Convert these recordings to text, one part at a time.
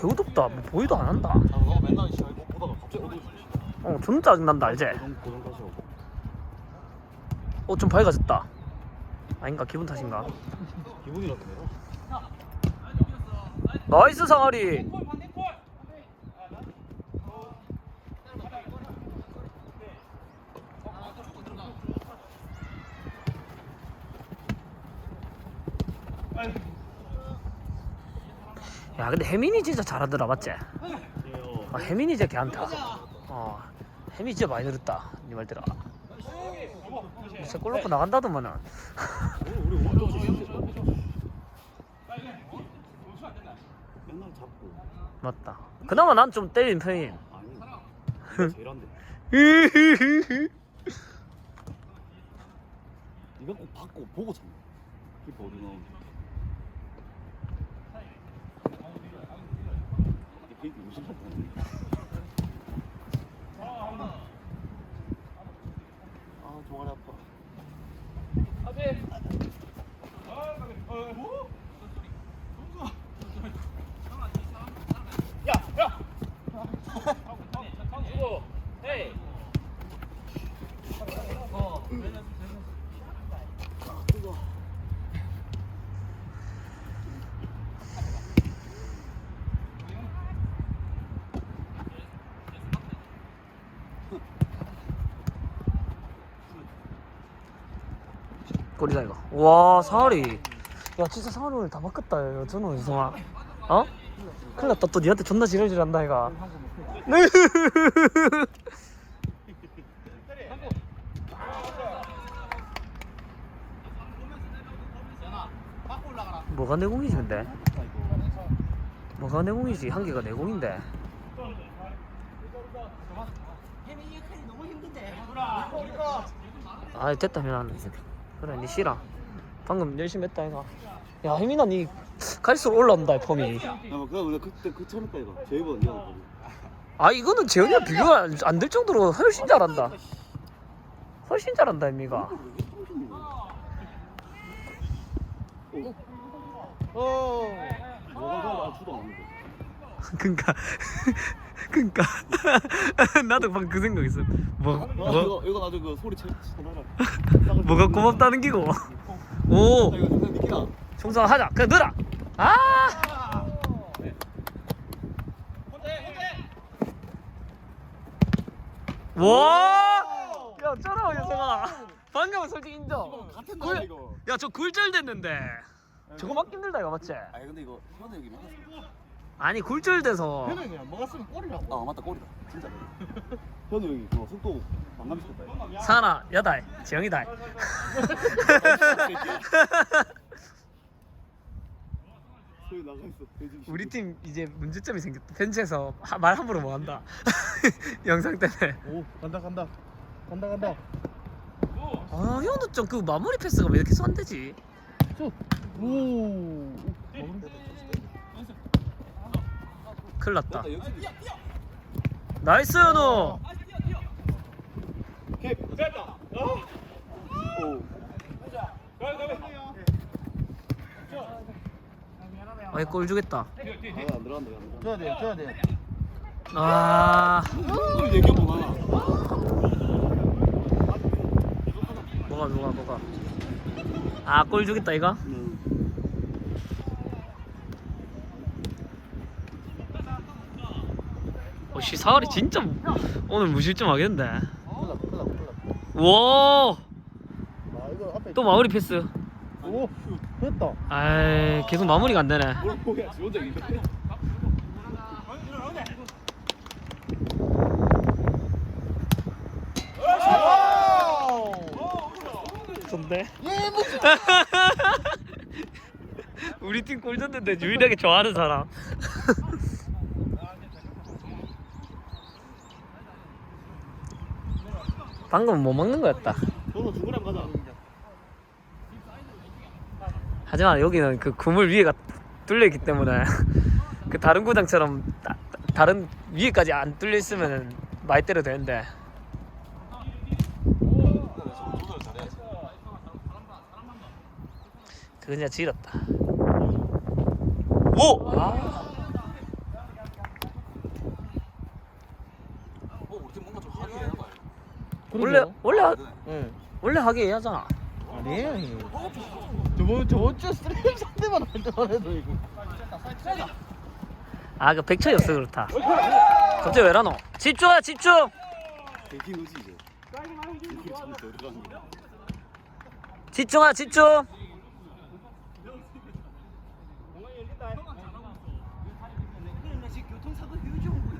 개우덥다. 뭐 보이도 안 한다. 아, 너 맨날 시간 이거 보다가 갑자기 어두워지지. 어, 존나 짜증난다, 알지? 고정 고정 다시 하고. 어, 좀 밝아졌다. 아닌가? 기분 탓인가? 기분이라서 내가. 나이스 상아리. 야 근데 혜민이 진짜 잘하더라 맞지? 아, 혜민이 진짜 걔한타 어 혜민이 진짜 많이 늘었다 니 말대로 진짜 골 넣고 나간다더만은. 맨날 잡고. 맞다 그나마 난 좀 때리는 편임 아니. 제일 안 돼. 네가 꼭 받고 보고 나오는지. 이 페이크 무슨 말 보는 아, 종아리 아파. 골이다 이거. 와 사활이. 야 진짜 사활이 오늘 다 바꿨다 야 저는 이성아 어? 큰일 났다. 또 니한테 존나 지랄질 한다 이가. 뭐가 내공이지 근데? 뭐가 내공이지? 한 개가 내공인데. 아 됐다면 그래 니 싫어. 방금 열심히 했다 이거. 야 혜민아 니 갈수록 올라온다 펌이. 야, 뭐 그거 우리가 그때 그 처음에 이거? 제이번 이거 아 이거는 재현이랑 비교가 안 될 정도로 훨씬 잘한다. 훨씬 잘한다 혜미가. 어. 뭐가 좋아? 주도 안 하는데. 그니까 그니까 나도 방금 그 생각했어 뭐, 아, 뭐 이거 이거 나중에 그 소리 쳐 쳐놔라. 뭐가 고맙다는 기고 오 야, 이거 진짜 니키다. 충성하자 그래 넣어라 아 와! 야, 쩔어, 여성아. 방금은 솔직히 인정. 같은 꿀- 날 이거. 야, 저 굴절 됐는데. 저거 맞기 힘들다, 이거 맞지? 아니 근데 이거 현우 여기 막았어. 아니, 굴절 돼서. 현우 그냥 먹었으면 꼴이라고. 아 맞다 골이다. 진짜. 현우 여기 그거 속도 망감시켰다. 이거. 사나, 여달, 지영이다. 우리 팀 이제 문제점이 생겼다. 벤치에서 하- 말 함부로 못 한다. 영상 때문에. 오 간다 간다 간다 간다. 아, 현우 좀그 마무리 패스가 왜 이렇게 안 되지? 오. 큰일 났다. 역시. 나이스, 현우. 캡. 됐다. 오. 아이, 골 주겠다. 아, 안 들어간다. 안 줘야 돼 줘야 돼. 아, 들어간다. 얘기 뭐나? 뭐가, 뭐가, 뭐가. 아, 골 주겠다, 이거? 응. 어, 씨, 사활이 진짜 오늘 무실점 하겠는데. 클럽 클럽 클럽. 와, 아 이거 앞에. 또 마무리 패스. 오 됐다. 아이, 계속 마무리가 안 되네. 뭘 뭐야? 지 혼자 이거. 좋네. 예 뭐. 우리 팀 골졌는데 유일하게 좋아하는 사람. 방금 못 먹는 거였다. 현우 죽으라 가자. 하지만 여기는 그 그물 위에가 뚫려 있기 때문에 그 다른 구장처럼 따- 따- 다른 위에까지 안 뚫려 있으면 많이 때려 되는데 그냥 지렸다. 오! 아. 원래 원래 하, 응. 원래 하게 해야잖아. 아니에요. 저번 저번 주 스트레스 상대만 할 때만 해도 이거. 아, 그 백천이었어 그렇다. 갑자기 왜 라노? 집중하 집중. 대긴 거지 이제. 집중하 집중.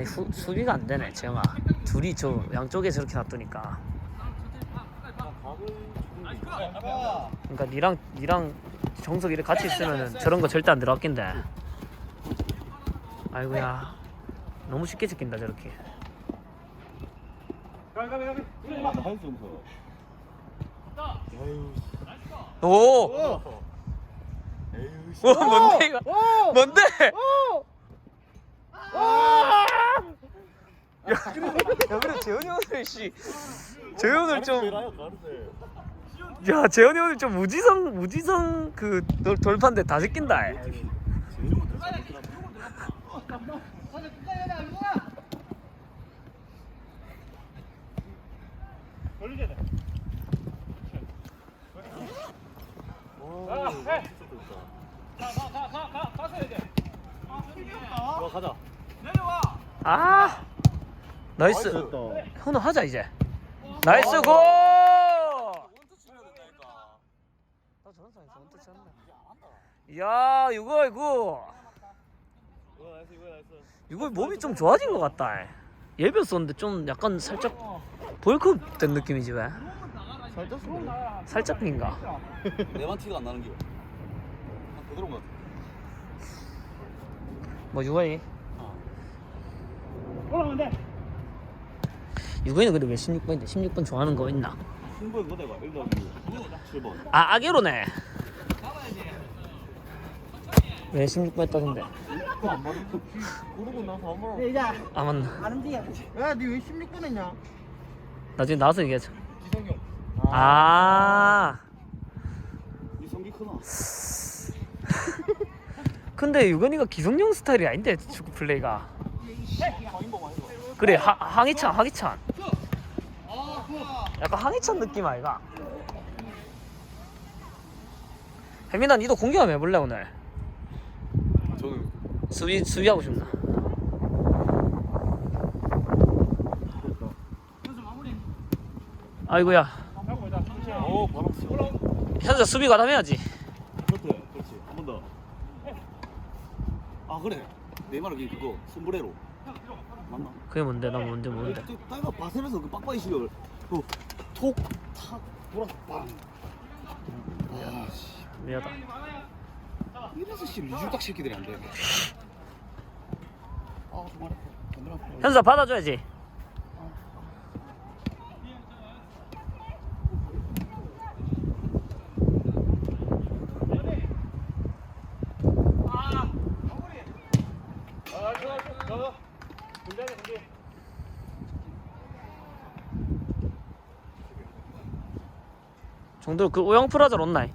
아니 수, 수비가 안 되네 재영아. 둘이 저 양쪽에 저렇게 놔두니까. 그러니까 니랑 니랑 정석 이렇게 같이 있으면은 저런 거 절대 안 들어갔긴데. 아이고야. 너무 쉽게 찍힌다 저렇게. 오. 와 뭔데 이거? 오! 뭔데? 오! 야 그래 야 그래 재현이 오늘 씨 재현이 오늘 좀 왜라요, 가르세? 야 재현이 오늘 좀 무지성 무지성 그 돌, 돌판데 다 제낀다. 아 이거 나이스. 이거 나이스. 이거. 몸이 좀 좋아진 것 같다. 예비였었는데 좀 약간 살짝 볼컵 된 느낌이지 왜? 살짝 쏘네. 살짝 핀가? 내만 티가 안 나는 게. 한 부드러운 것 같아. 뭐 유건이? 올라가면 유건이는 근데 왜 16번인데 16번 좋아하는 거 있나 승부에 그거 내가 1 더하기 7번. 아 아게로네 왜 16번 했다던데 안 맞아. 모르고 나서 안 말아. 야, 아 맞나 안 움직여. 야, 니왜 16분 했냐? 나중에 나와서 얘기하자. 아이 성기 크나? 근데 유건이가 기성용 스타일이 아닌데 축구 플레이가 그래 하, 항희찬 항희찬 약간 항희찬 느낌 아이가 혜민아 니도 공격 한번 해볼래 오늘 저는 수비 수비하고 싶나 아이고야 오 바람 시원해. 현자 수비 가담해야지 그렇대. 그렇지. 한 번 더. 아 그래. 내 말은 그거 손브레로. 맞나? 그게 뭔데 나 뭔지 모르는데 저 딸가 바셀에서 그 빡빡이 시절 그톡탁 돌아서 빵. 아씨. 미안하다 이래서 씨 유중딱 새끼들이 안 돼. 아 정말. 현자 받아줘야지 정도 그 오영 프라자 온나이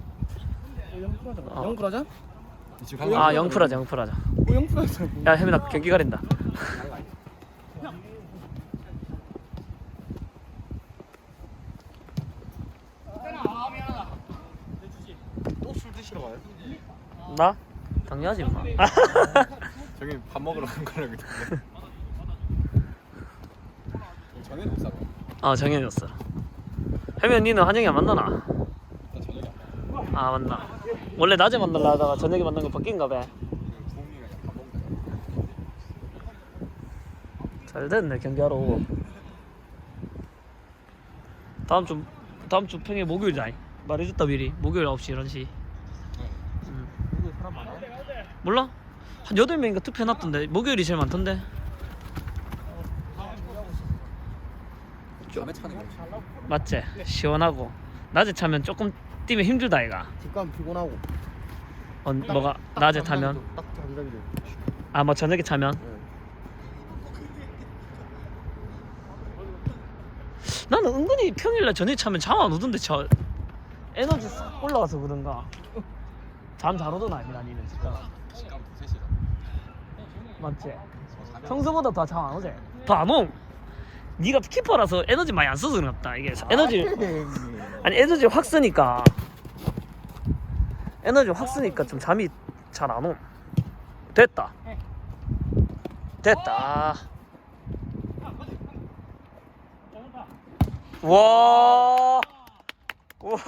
어. 영프라자? 아 영프라자 영프라자 오 영프라자. 야 혜민아 경기 가린다 또술 드시러 가요? 나? 당연하지 마 저기 밥 먹으러 간 거라 그랬는데. 정현이 못 사고. 어 정현이었어 혜민 니는 한영이 안 만나나? 아 맞나 원래 낮에 만날라 하다가 저녁에 만난 거 바뀐가 봐 부모님이랑 밥 먹는다. 잘 됐네 경기하러 오고 다음 주 다음 주 평일 목요일이다 말해줬다 미리 목요일 9시 11시 음. 몰라? 한 8명인가 투표해놨던데 목요일이 제일 많던데. 맞지? 시원하고 낮에 차면 조금 뛰면 힘들다 이가 집 가면 피곤하고. 어, 뭐가 낮에 타면 딱 잠자기 돼. 아뭐 저녁에 차면 응. 나는 은근히 평일날 저녁에 차면 잠 안 오던데 저 에너지 싹 올라가서 그런가 잠 잘 오던 아니라 니는 진짜 시간 3시다. 맞지? 평소보다 더 잠 안 오지? 더안 옴? 네가 키퍼라서 에너지 많이 안 써서 그렇다 이게 에너지 아니 에너지 확 쓰니까 에너지 확 쓰니까 좀 잠이 잘 안 옴. 됐다. 됐다. 와. 와.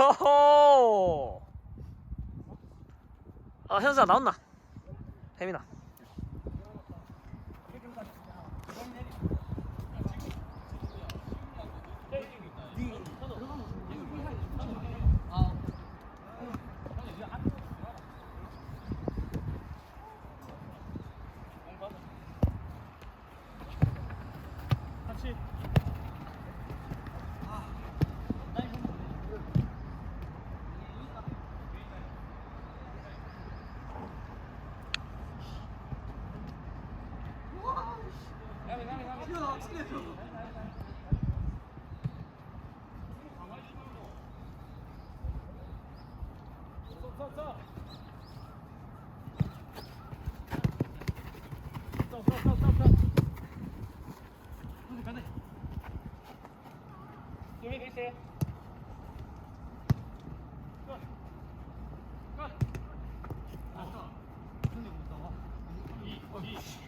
아 현수야 나왔나? 혜민아. 이, 이.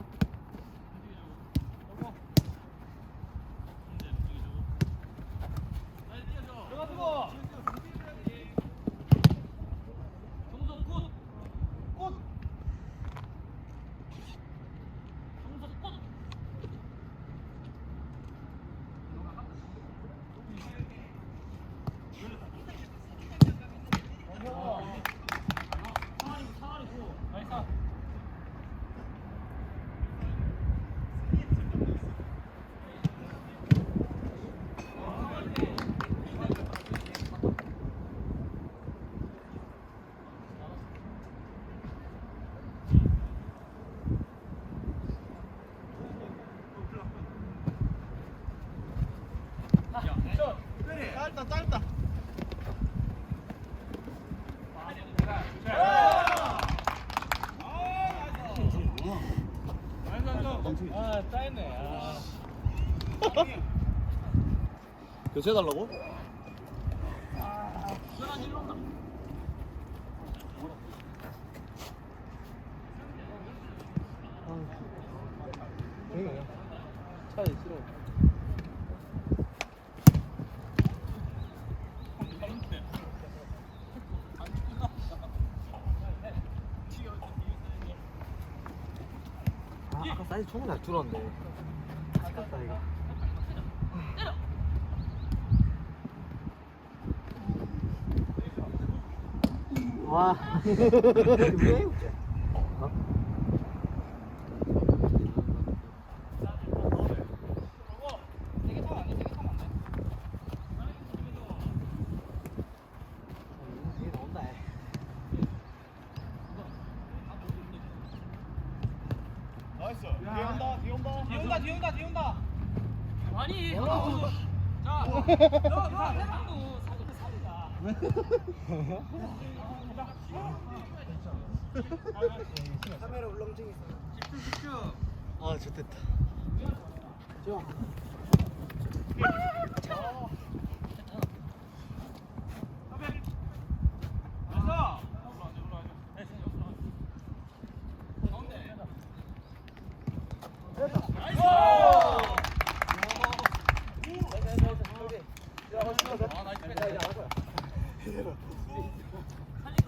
짧다 짧다 아 짧네 아. 교체 달라고? 차에 싫어 아, 아까 사이즈 총잘 줄었네. 아깝다 이거. 와. 왜 웃지? 어? 이게 나온다. 나이스. 뒤에 온다. 뒤에 온다. 뒤에 온다 뒤에 온다 뒤에 온다. 아니. 카메라 울렁증 있어. 아, 좋됐다. 좀.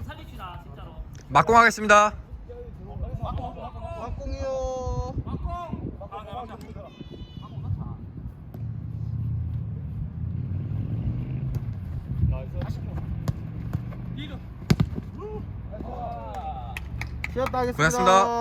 살립시다 진짜로. 막공 하겠습니다. 막공이요. 쉬었다 하겠습니다. 고맙습니다.